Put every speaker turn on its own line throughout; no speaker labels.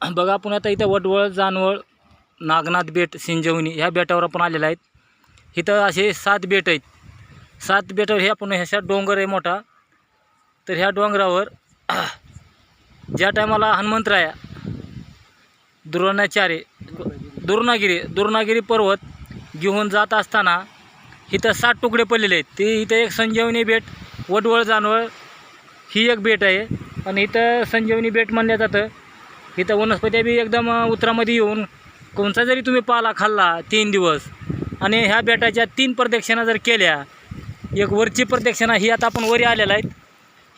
बघा आपण आता इथं वडवळ जानवळ नागनाथ बेट सिंजवणी ह्या बेटावर आपण आलेला आहेत. इथं असे सात बेट आहेत. सात बेटावर हे आपण ह्याचा डोंगर आहे मोठा. तर ह्या डोंगरावर ज्या टायमाला हनुमंतराया द्रोणाचार्य दुर्नागिरी दुर्णागिरी पर्वत घेऊन जात असताना इथं सात तुकडे पडलेले आहेत. ते इथं एक संजीवनी बेट वडवळ जानवळ ही एक बेट आहे. आणि इथं संजीवनी बेट म्हणलं जातं. इथं वनस्पत्या बी एकदम उतरामध्ये येऊन कोणचा जरी तुम्ही पाला खाल्ला तीन दिवस आणि ह्या बेटाच्या तीन प्रदक्षिणा जर केल्या एक वरची प्रदक्षिणा ही आता आपण वरी आलेला आहेत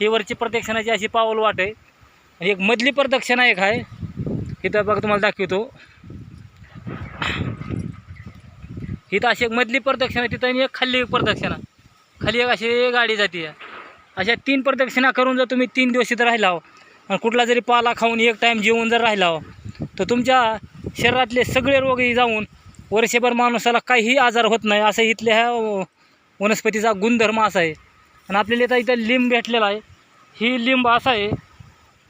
ही वरची प्रदक्षिणाची अशी पाऊल वाट आहे. एक मधली प्रदक्षिणा एक आहे. इथं बघा तुम्हाला दाखवतो. इथं अशी एक मधली प्रदक्षिणा तिथं आणि एक खाली एक प्रदक्षिणा. खाली एक अशी गाडी जाते अशा तीन प्रदक्षिणा करून जर तुम्ही तीन दिवस इथं राहिला आणि कुठला जरी पाला खाऊन एक टाईम जेवून जर राहिला हो, तर तुमच्या शरीरातले सगळे रोगही जाऊन वर्षभर माणसाला काहीही आजार होत नाही. असं इथल्या ह्या वनस्पतीचा गुणधर्म असा आहे. आणि आपल्याला इथं इथं लिंब भेटलेला आहे. ही लिंब असा आहे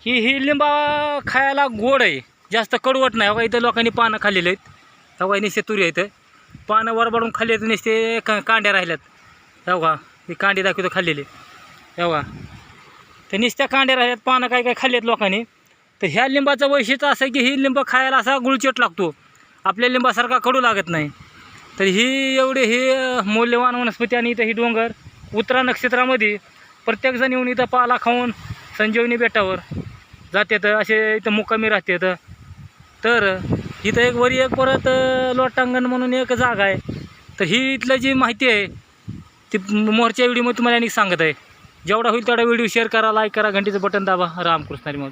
ही ही लिंबा खायला गोड आहे. जास्त कडवट नाही. बघा इथं लोकांनी पानं खाल्लेले आहेत. बघा निसते तुरी आहेत. पानं वरबाडून खाल्ले आहेत नुसते का कांड्या राहिल्यात. हे ही कांडी दाखवतो खाल्लेली. हे तर ते नुसत्या कांड्या राहिल्यात पानं काय काय खाल्लेत लोकांनी. तर ह्या लिंबाचं वैशिष्ट्य असं की ही लिंब खायला असा गुळचेट लागतो. आपल्या लिंबासारखा कडू लागत नाही. तर ही एवढी ही मौल्यवान वनस्पती आणि इथं ही डोंगर उत्तरा नक्षत्रामध्ये प्रत्येकजण येऊन इथं पाला खाऊन संजीवनी बेटावर जातात असे इथं मुक्कामी राहतात. तर इथं एक वरी एक परत लोटांगण म्हणून एक जागा आहे. तर ही इथलं जी माहिती आहे ती मोरच्या व्हिडिओमध्ये तुम्हाला आणि सांगत आहे. जेवढा होईल तेवढा व्हिडिओ शेअर करा लाईक करा घंटीचं बटन दाबा. रामकृष्णारी मग